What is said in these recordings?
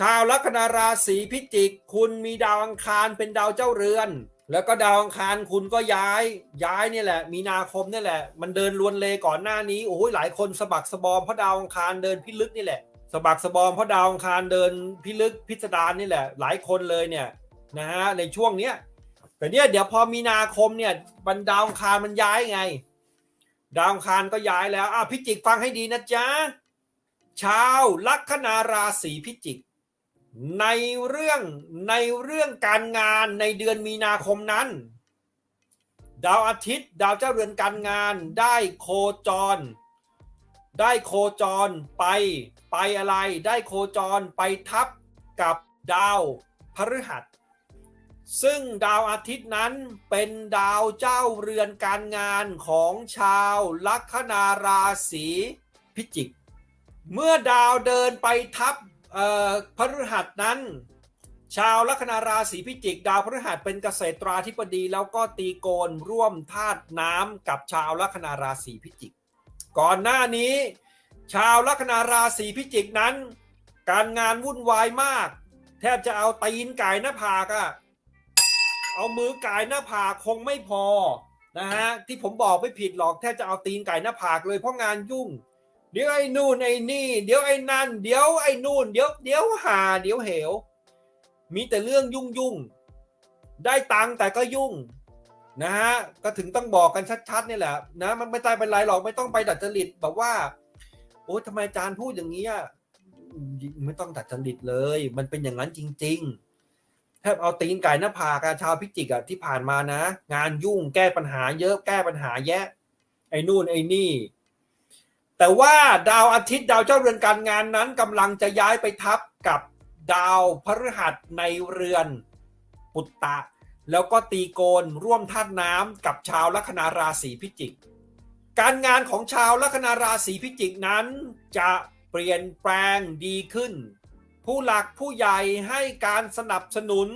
ชาวลัคนาราศีพิจิก คุณมีดาวอังคารเป็นดาวเจ้าเรือน แล้วก็ดาวอังคารคุณก็ย้ายย้ายนี่แหละ มีนาคมนี่แหละ มันเดินลวนเลก่อนหน้านี้โอ้ยหลายคนสะบักสะบอมเพราะดาวอังคารเดินพิลึกนี่แหละสะบักสะบอมเพราะดาวอังคารเดินพิลึกพิสดารนี่แหละ หลายคนเลยเนี่ยนะฮะในช่วงเนี้ยแต่เนี่ยเดี๋ยวพอมีนาคมเนี่ยบรรดาวอังคารมันย้ายไง ดาวอังคารก็ย้ายแล้วอะพิจิกฟังให้ดีนะจ๊ะชาวลัคนาราศีพิจิก ในเรื่องในเรื่องการงานในเดือนมีนาคมนั้น ดาวอาทิตย์ ดาวเจ้าเรือนการงานได้โคจร ได้โคจรไปไปอะไรได้โคจรไปทับกับดาวพฤหัส ซึ่งดาวอาทิตย์นั้นเป็นดาวเจ้าเรือนการงานของชาวลัคนาราศีพิจิก เมื่อดาวเดินไปทับ พฤหัสนั้น ชาวลัคนาราศีพิจิก ดาวพฤหัสเป็นเกษตราธิบดี แล้วก็ตีโกนร่วมธาตุน้ำกับชาวลัคนาราศีพิจิก ก่อนหน้านี้ ชาวลัคนาราศีพิจิกนั้น การงานวุ่นวายมาก แทบจะเอาตีนไก่หน้าผากอะเอามือไก่หน้าผากคงไม่พอนะฮะที่ผมบอกไม่ผิดหรอกแทบจะเอาตีนไก่หน้าผากเลยเพราะงานยุ่ง เดี๋ยวไอ้นู่นไอ้นี่ เดี๋ยวไอ้นั่น เดี๋ยวไอ้นู่น เดี๋ยวเดี๋ยวหา เดี๋ยวเหว มีแต่เรื่องยุ่งยุ่งได้ตังค์แต่ก็ยุ่งนะฮะก็ถึงต้องบอกกันชัดๆนี่แหละนะมันไม่ตายเป็นไรหรอกไม่ต้องไปดัดจริตแบบว่าโอ้ทำไมอาจารย์พูดอย่างนี้อะไม่ต้องดัดจริตเลย มันเป็นอย่างนั้นจริงๆแทบเอาตีนไก่หน้าผากอะชาวพิจิกอะที่ผ่านมานะ งานยุ่งแก้ปัญหาเยอะแก้ปัญหาแยะ ไอ้นู่นไอ้นี่ แต่ว่าดาวอาทิตย์ดาวเจ้าเรือนการงานนั้นกำลังจะย้ายไปทับกับดาวพฤหัสในเรือนปุตตะ แล้วก็ตีโกนร่วมธาตุน้ำกับชาวลัคนาราศีพิจิก การงานของชาวลัคนาราศีพิจิกนั้นจะเปลี่ยนแปลงดีขึ้น ผู้หลักผู้ใหญ่ให้การสนับสนุน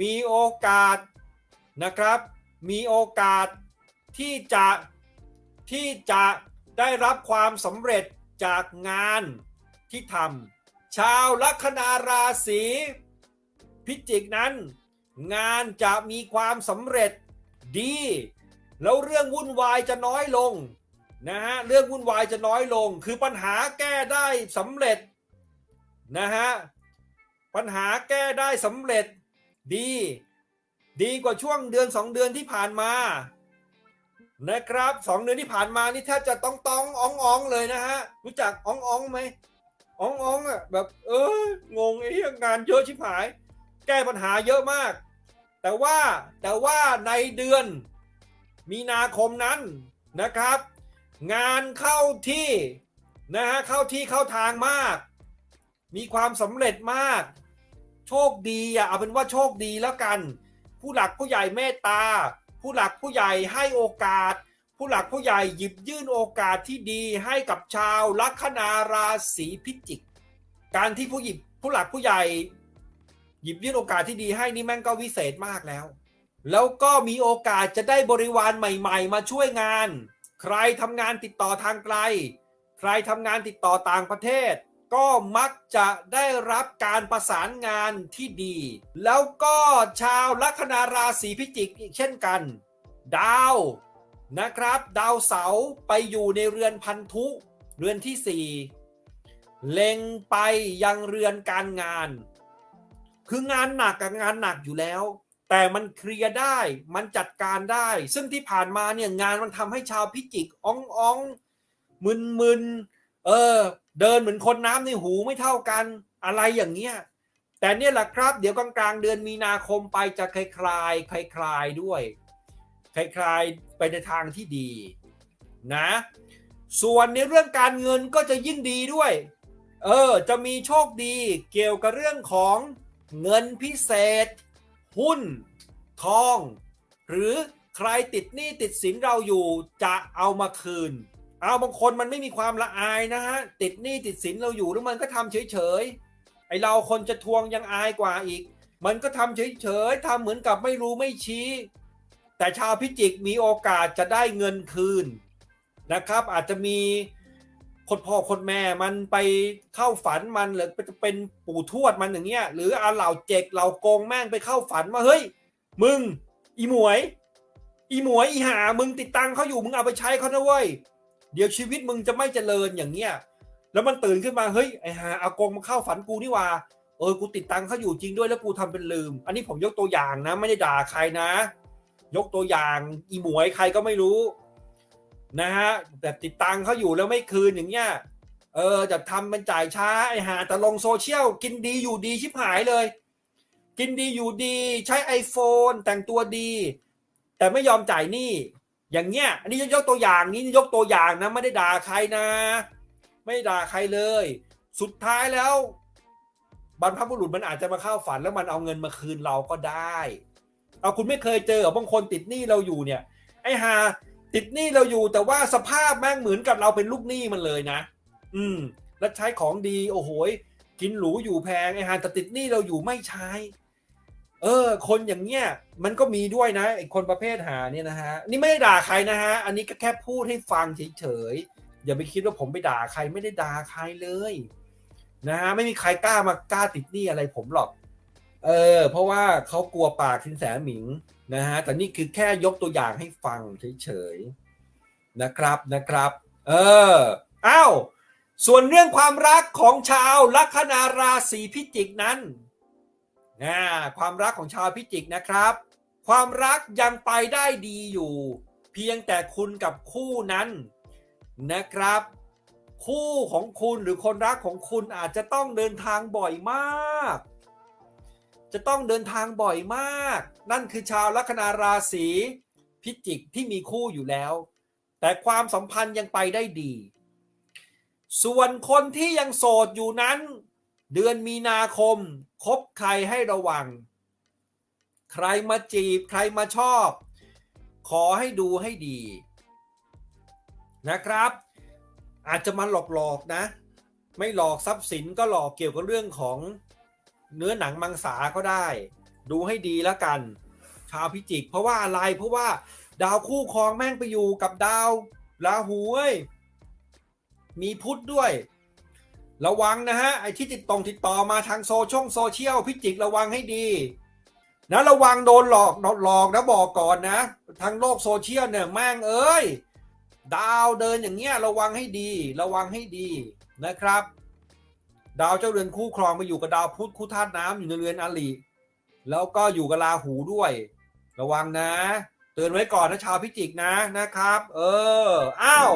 มีโอกาสนะครับ มีโอกาสที่จะที่จะ ได้รับความสำเร็จจากงานที่ทำชาวลัคนาราศีพิจิกนั้น งานจะมีความสำเร็จดี แล้วเรื่องวุ่นวายจะน้อยลงนะฮะเรื่องวุ่นวายจะน้อยลง คือปัญหาแก้ได้สำเร็จนะฮะปัญหาแก้ได้สำเร็จดี ดีกว่าช่วงเดือนสองเดือนที่ผ่านมา นะครับสองเดือนที่ผ่านมานี่แทบจะต้องต้องอองอองเลยนะฮะรู้จักอองอองไหมอองอองอะแบบเอองงไอ้เหี้ยงานเยอะชิบหาย แก้ปัญหาเยอะมาก แต่ว่าแต่ว่าในเดือนมีนาคมนั้นนะครับ งานเข้าที่นะฮะเข้าที่เข้าทางมาก มีความสำเร็จมาก โชคดีอะเอาเป็นว่าโชคดีแล้วกัน ผู้หลักผู้ใหญ่เมตตา ผู้หลักผู้ใหญ่ให้โอกาส ผู้หลักผู้ใหญ่หยิบยื่นโอกาสที่ดีให้กับชาวลัคนาราศีพิจิก การที่ผู้หยิบผู้หลักผู้ใหญ่หยิบยื่นโอกาสที่ดีให้นี่แม่งก็วิเศษมากแล้ว แล้วก็มีโอกาสจะได้บริวารใหม่ ๆ มาช่วยงาน ใครทำงานติดต่อทางไกล ใครทำงานติดต่อต่างประเทศ ก็มักจะได้รับการประสานงานที่ดี แล้วก็ชาวลัคนาราศีพิจิกอีกเช่นกัน ดาวนะครับ ดาวเสาร์ไปอยู่ในเรือนพันธุ เรือนที่สี่เล็งไปยังเรือนการงาน คืองานหนักกับงานหนักอยู่แล้ว แต่มันเคลียร์ได้มันจัดการได้ ซึ่งที่ผ่านมาเนี่ยงานมันทำให้ชาวพิจิกอ่องอ่องมึนมึน เออ เดินเหมือนคนน้ำในหูไม่เท่ากันอะไรอย่างเงี้ยแต่เนี่ยแหละครับ เดี๋ยวกลางๆเดือนมีนาคมไปจะคลายคลายคลายคลายด้วยคลายคลายไปในทางที่ดีนะ ส่วนในเรื่องการเงินก็จะยิ่งดีด้วย เออ จะมีโชคดีเกี่ยวกับเรื่องของเงินพิเศษ หุ้น ทอง หรือใครติดหนี้ติดสินเราอยู่จะเอามาคืน เอาบางคนมันไม่มีความละอายนะฮะติดหนี้ติดสินเราอยู่แล้วมันก็ทำเฉยๆไอเราคนจะทวงยังอายกว่าอีก มันก็ทำเฉยๆทำเหมือนกับไม่รู้ไม่ชี้ แต่ชาวพิจิกมีโอกาสจะได้เงินคืนนะครับ อาจจะมีคนพ่อคนแม่มันไปเข้าฝันมันหรือจะเป็นปู่ทวดมันอย่างเงี้ยหรืออาเหล่าเจกเหล่าโกงแม่งไปเข้าฝันว่าเฮ้ย มึง อีหมวย อีหมวยอีหามึงติดตังเขาอยู่มึงเอาไปใช้เขานะเว้ย เดี๋ยวชีวิตมึงจะไม่เจริญอย่างเงี้ยแล้วมันตื่นขึ้นมาเฮ้ยไอหาอากงมาเข้าฝันกูนี่ว่าเออกูติดตังเขาอยู่จริงด้วยแล้วกูทำเป็นลืม อันนี้ผมยกตัวอย่างนะ ไม่ได้ด่าใครนะ ยกตัวอย่างอีหมวยใครก็ไม่รู้ นะฮะแต่ติดตังเขาอยู่แล้วไม่คืนอย่างเงี้ยเออจะทำเป็นจ่ายช้าไอหาแต่ลงโซเชียลกินดีอยู่ดีชิบหายเลย กินดีอยู่ดี ใช้ iPhone แต่งตัวดี แต่ไม่ยอมจ่ายหนี้ อย่างเงี้ย อันนี้ยกตัวอย่างนี้ยกตัวอย่างนะไม่ได้ด่าใครนะ ไม่ด่าใครเลย สุดท้ายแล้ว บรรพบุรุษมันอาจจะมาเข้าฝันแล้วมันเอาเงินมาคืนเราก็ได้ เอาคุณไม่เคยเจอเหรอบางคนติดหนี้เราอยู่เนี่ย ไอ้หาติดหนี้เราอยู่แต่ว่าสภาพแม่งเหมือนกับเราเป็นลูกหนี้มันเลยนะ อืม แล้วใช้ของดีโอ้โหยกินหรูอยู่แพงไอ้หาแต่ติดหนี้เราอยู่ไม่ใช้ เออ คนอย่างเงี้ยมันก็มีด้วยนะไอ้คนประเภทหาเนี่ยนะฮะนี่ไม่ได้ด่าใครนะฮะอันนี้ก็แค่พูดให้ฟังเฉยๆอย่าไปคิดว่าผมไปด่าใครไม่ได้ด่าใครเลยนะฮะไม่มีใครกล้ามากล้าติดหนี้อะไรผมหรอก เออ เพราะว่าเขากลัวปากสินแสหมิงนะฮะแต่นี่คือแค่ยกตัวอย่างให้ฟังเฉยๆนะครับนะครับ เอออ้าวส่วนเรื่องความรักของชาวลัคนาราศีพิจิกนั้น นะความรักของชาวพิจิกนะครับ ความรักยังไปได้ดีอยู่ เพียงแต่คุณกับคู่นั้นนะครับ คู่ของคุณหรือคนรักของคุณอาจจะต้องเดินทางบ่อยมาก จะต้องเดินทางบ่อยมาก นั่นคือชาวลัคนาราศีพิจิกที่มีคู่อยู่แล้ว แต่ความสัมพันธ์ยังไปได้ดี ส่วนคนที่ยังโสดอยู่นั้น เดือนมีนาคมคบใครให้ระวัง ใครมาจีบใครมาชอบ ขอให้ดูให้ดี นะครับ อาจจะมาหลอกๆนะ ไม่หลอกทรัพย์สินก็หลอกเกี่ยวกับเรื่องของเนื้อหนังมังสาก็ได้ ดูให้ดีแล้วกัน ชาวพิจิก เพราะว่าอะไรเพราะว่า ดาวคู่ครองแม่งไปอยู่กับดาวราหูเว้ยมีพุทธด้วย ระวังนะฮะไอ้ที่ติดตรงติดต่อมาทางโซช่องโซเชียลพิจิกระวังให้ดีนะระวังโดนหลอกหลอกนะบอกก่อนนะ ทางโลกโซเชียลเนี่ยแม่งเอ้ย ดาวเดินอย่างเงี้ยระวังให้ดี ระวังให้ดีนะครับ ดาวเจ้าเรือนคู่ครองมาอยู่กับดาวพุธคู่ธาตุน้ำอยู่ในเรือนอลิแล้วก็อยู่กับราหูด้วย ระวังนะ เตือนไว้ก่อนนะชาวพิจิกนะนะครับ เอออ้าว